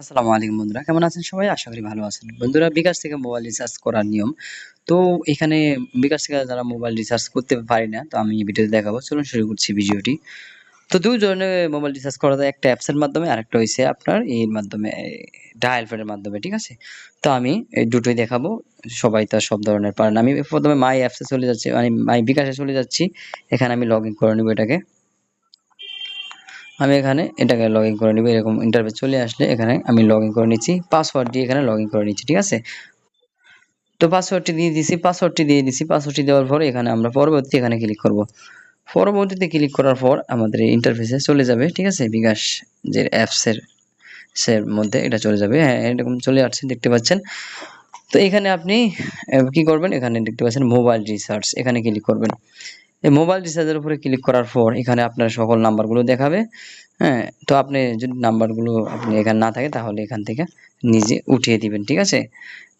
আসসালামু আলাইকুম বন্ধুরা, কেমন আছেন সবাই? আশা করি ভালো আছেন। বন্ধুরা, বিকাশ থেকে মোবাইল রিচার্জ করার নিয়ম। তো এখানে বিকাশ থেকে যারা মোবাইল রিচার্জ করতে পারি না, তো আমি ভিডিওতে দেখাবো। চলুন শুরু করছি ভিডিওটি। তো দুই ধরনের মোবাইল রিচার্জ করা যায়। একটা অ্যাপসের মাধ্যমে আর একটা হয়েছে আপনার এর মাধ্যমে ডায়াল প্যাডের মাধ্যমে, ঠিক আছে? তো আমি এই দুটোই দেখাবো। সবাই তো সব ধরনের পারেন আমি প্রথমে মাই অ্যাপসে চলে যাচ্ছি মানে মাই বিকাশে চলে যাচ্ছি। এখানে আমি লগ ইন করে নেব এটাকে। আমি এখানে এটাকে লগ ইন করে নিব, এরকম ইন্টারভিউ চলে আসলে এখানে আমি লগ ইন করে নিচ্ছি পাসওয়ার্ড দিয়ে এখানে লগ ইন করে নিচ্ছি, ঠিক আছে? তো পাসওয়ার্ডটি দিয়ে দিছি পাসওয়ার্ডটি দিয়ে দিছি পাসওয়ার্ডটি দেওয়ার পর এখানে আমরা পরবর্তী এখানে ক্লিক করব। পরবর্তীতে ক্লিক করার পর আমাদের ইন্টারফেসে চলে যাবে, ঠিক আছে? বিকাশ যে অ্যাপসের সের মধ্যে এটা চলে যাবে হ্যাঁ এরকম চলে আসছে, দেখতে পাচ্ছেন? তো এখানে আপনি কি করবেন? এখানে দেখতে পাচ্ছেন মোবাইল রিসার্চ এখানে ক্লিক করবেন। এই মোবাইল রিচার্জের উপরে ক্লিক করার পর এখানে আপনার সকল নাম্বারগুলো দেখাবে। হ্যাঁ তো আপনি যদি নাম্বারগুলো আপনি এখানে না থাকে তাহলে এখান থেকে নিজে উঠিয়ে দিবেন, ঠিক আছে?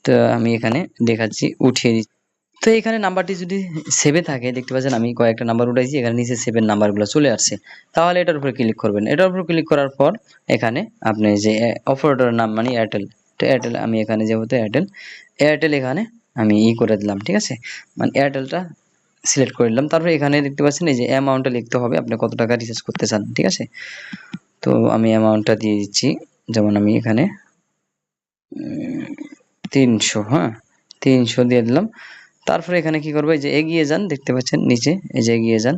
তো আমি এখানে দেখাচ্ছি, উঠিয়ে দিচ্ছি। তো এখানে নাম্বারটি যদি সেভে থাকে, দেখতে পাচ্ছেন আমি কয়েকটা নাম্বার উঠাইছি, এখানে নিচে সেভেন নাম্বারগুলো চলে আসছে। তাহলে এটার উপরে ক্লিক করবেন। এটার উপর ক্লিক করার পর এখানে আপনি যে অপারেটরের নাম মানে এয়ারটেল তো এয়ারটেল আমি এখানে যেহেতু এয়ারটেল এয়ারটেল এখানে আমি ই করে দিলাম, ঠিক আছে? মানে এয়ারটেলটা সিলেক্ট করে নিলাম। তারপরে এখানে দেখতে পাচ্ছেন এই যে অ্যামাউন্টটা লিখতে হবে। আপনি কত টাকা রিচার্জ করতে চান, ঠিক আছে? তো আমি অ্যামাউন্টটা দিয়ে দিচ্ছি। যেমন আমি এখানে তিনশো হ্যাঁ? তিনশো দিয়ে দিলাম। তারপরে এখানে কি করব? এই যে এগিয়ে যান, দেখতে পাচ্ছেন নিচে, এই যে এগিয়ে যান।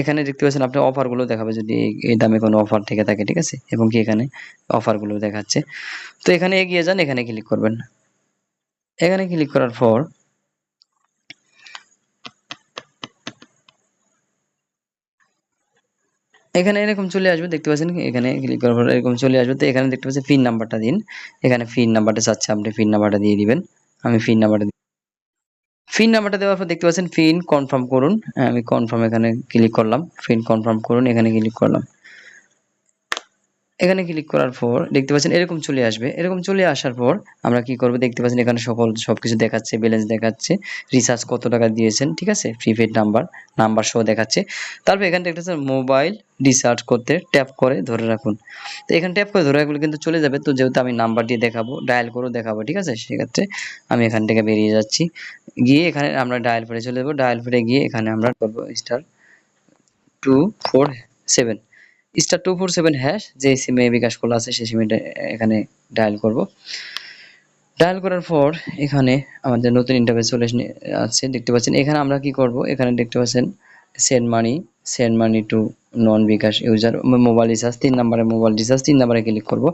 এখানে দেখতে পাচ্ছেন আপনি অফারগুলো দেখাবে যদি এই দামে কোনো অফার থেকে থাকে, ঠিক আছে? এবং কি এখানে অফারগুলো দেখাচ্ছে। তো এখানে এগিয়ে যান, এখানে ক্লিক করবেন। এখানে ক্লিক করার পর এখানে এরকম চলে আসবে, দেখতে পাচ্ছেন এখানে ক্লিক করার পর এরকম চলে আসবে। তো এখানে দেখতে পাচ্ছেন পিন নাম্বারটা দিন। এখানে পিন নাম্বারটা চাচ্ছে, আপনি পিন নাম্বারটা দিয়ে দিবেন। আমি পিন নাম্বারটা ফিন নাম্বারটা দেওয়ার পর দেখতে পাচ্ছেন ফিন কনফার্ম করুন। আমি কনফার্ম এখানে ক্লিক করলাম। ফিন কনফার্ম করুন, এখানে ক্লিক করলাম। এখানে ক্লিক করার পর দেখতে পাচ্ছেন এরকম চলে আসবে। এরকম চলে আসার পর আমরা কি করব? দেখতে পাচ্ছেন এখানে সকল সবকিছু দেখাচ্ছে ব্যালেন্স দেখাচ্ছে রিচার্জ কত টাকা দিয়েছেন, ঠিক আছে? প্রিপেড নাম্বার নাম্বার সহ দেখাচ্ছে। তারপর এখানে দেখতে পাচ্ছেন মোবাইল রিচার্জ করতে ট্যাপ করে ধরে রাখুন। তো এখানে ট্যাপ করে ধরে রাখলে কিন্তু চলে যাবে। তো যেহেতু আমি নাম্বার দিয়ে দেখাবো ডায়াল করেও দেখাবো, ঠিক আছে? সেক্ষেত্রে আমি এখান থেকে বেরিয়ে যাচ্ছি। গিয়ে এখানে আমরা ডায়াল ফেরে চলে যাব। ডায়াল ফেরে গিয়ে এখানে আমরা করব star two four seven star two four seven hash যে সিমে বিকাশ খোলা আছে, সেই সিমে এখানে ডায়াল করব। ডায়াল করার পর এখানে আমাদের নতুন ইন্টারফেস চলে আছে, দেখতে পাচ্ছেন। এখানে আমরা কি করব? এখানে দেখতে পাচ্ছেন send money send money to non bKash user mobile recharge তিন নাম্বারে মোবাইল রিচার্জ তিন নাম্বারে ক্লিক করব।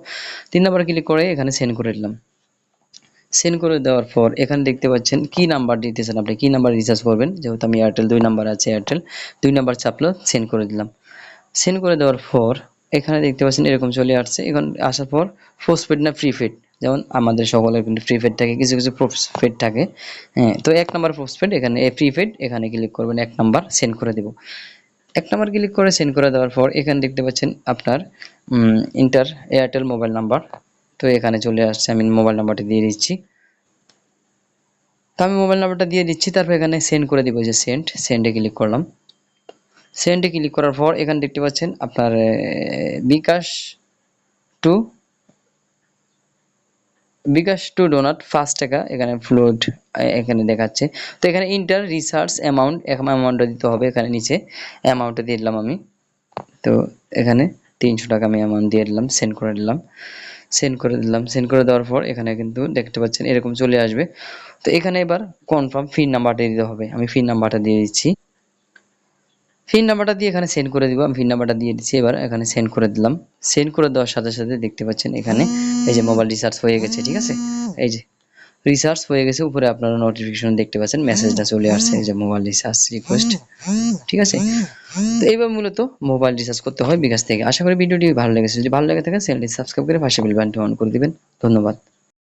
তিন নাম্বারে ক্লিক করে এখানে সেন্ড করে দিলাম। সেন্ড করে দেওয়ার পর এখানে দেখতে পাচ্ছেন কি নাম্বার দিতেছেন আপনি, কি নাম্বার রিচার্জ করবেন? যেহেতু আমি এয়ারটেল দুই নাম্বার আছে এয়ারটেল দুই নাম্বার চাপলো সেন্ড করে দিলাম। সেন্ড করে দেওয়ার পর এখানে দেখতে পাচ্ছেন এরকম চলে আসছে। এখন আসার পর পোস্টপেড না প্রিপেড যেমন আমাদের সকলের কিন্তু প্রিপেড থাকে, কিছু কিছু পোস্টপেড থাকে। হ্যাঁ তো এক নাম্বার পোস্টপেড এখানে প্রিপেড এখানে ক্লিক করবেন, এক নাম্বার সেন্ড করে দেব। এক নাম্বার ক্লিক করে সেন্ড করে দেওয়ার পর এখানে দেখতে পাচ্ছেন আপনার ইন্টার এয়ারটেল মোবাইল নাম্বার তো এখানে চলে আসছে, আমি মোবাইল নাম্বারটা দিয়ে দিচ্ছি। তো আমি মোবাইল নাম্বারটা দিয়ে দিচ্ছি, তারপর এখানে সেন্ড করে দিব যে সেন্ড সেন্ডে ক্লিক করলাম। সেন্ডে ক্লিক করার পর এখানে দেখতে পাচ্ছেন আপনার bKash to bKash to donate first টাকা এখানে ফ্লোড এখানে দেখাচ্ছে। তো এখানে ইন্টার রিসার্চ অ্যামাউন্ট অ্যামাউন্টটা দিতে হবে, এখানে নিচে অ্যামাউন্টটা দিয়ে দিলাম আমি। তো এখানে তিনশো টাকা আমি অ্যামাউন্ট দিয়ে দিলাম সেন্ড করে দিলাম। সেন্ড করে দিলাম সেন্ড করে দেওয়ার পর এখানে কিন্তু দেখতে পাচ্ছেন এরকম চলে আসবে। তো এখানে এবার কনফার্ম ফিন নাম্বারটা দিতে হবে, আমি ফিন নাম্বারটা দিয়ে দিচ্ছি। পিন নাম্বারটা দিয়ে এখানে সেন্ড করে দিব। আমি পিন নাম্বারটা দিয়ে দিচ্ছি এবার। এখানে সেন্ড করে দিলাম। সেন্ড করে দেওয়ার সাথে সাথে দেখতে পাচ্ছেন এখানে এই যে মোবাইল রিচার্জ হয়ে গেছে, ঠিক আছে? এই যে রিচার্জ হয়ে গেছে। উপরে আপনারা নোটিফিকেশন দেখতে পাচ্ছেন মেসেজটা চলে আসছে। এই যে মোবাইল রিচার্জ রিকোয়েস্ট ঠিক আছে? তো এইবার মূলত মোবাইল রিচার্জ করতে হয় বিকাশ থেকে। আশা করি ভিডিওটি ভালো লেগেছে। যদি ভালো লেগে থাকে, চ্যানেলটি সাবস্ক্রাইব করে পাশে বেল বাটনটি অন করে দিবেন। ধন্যবাদ।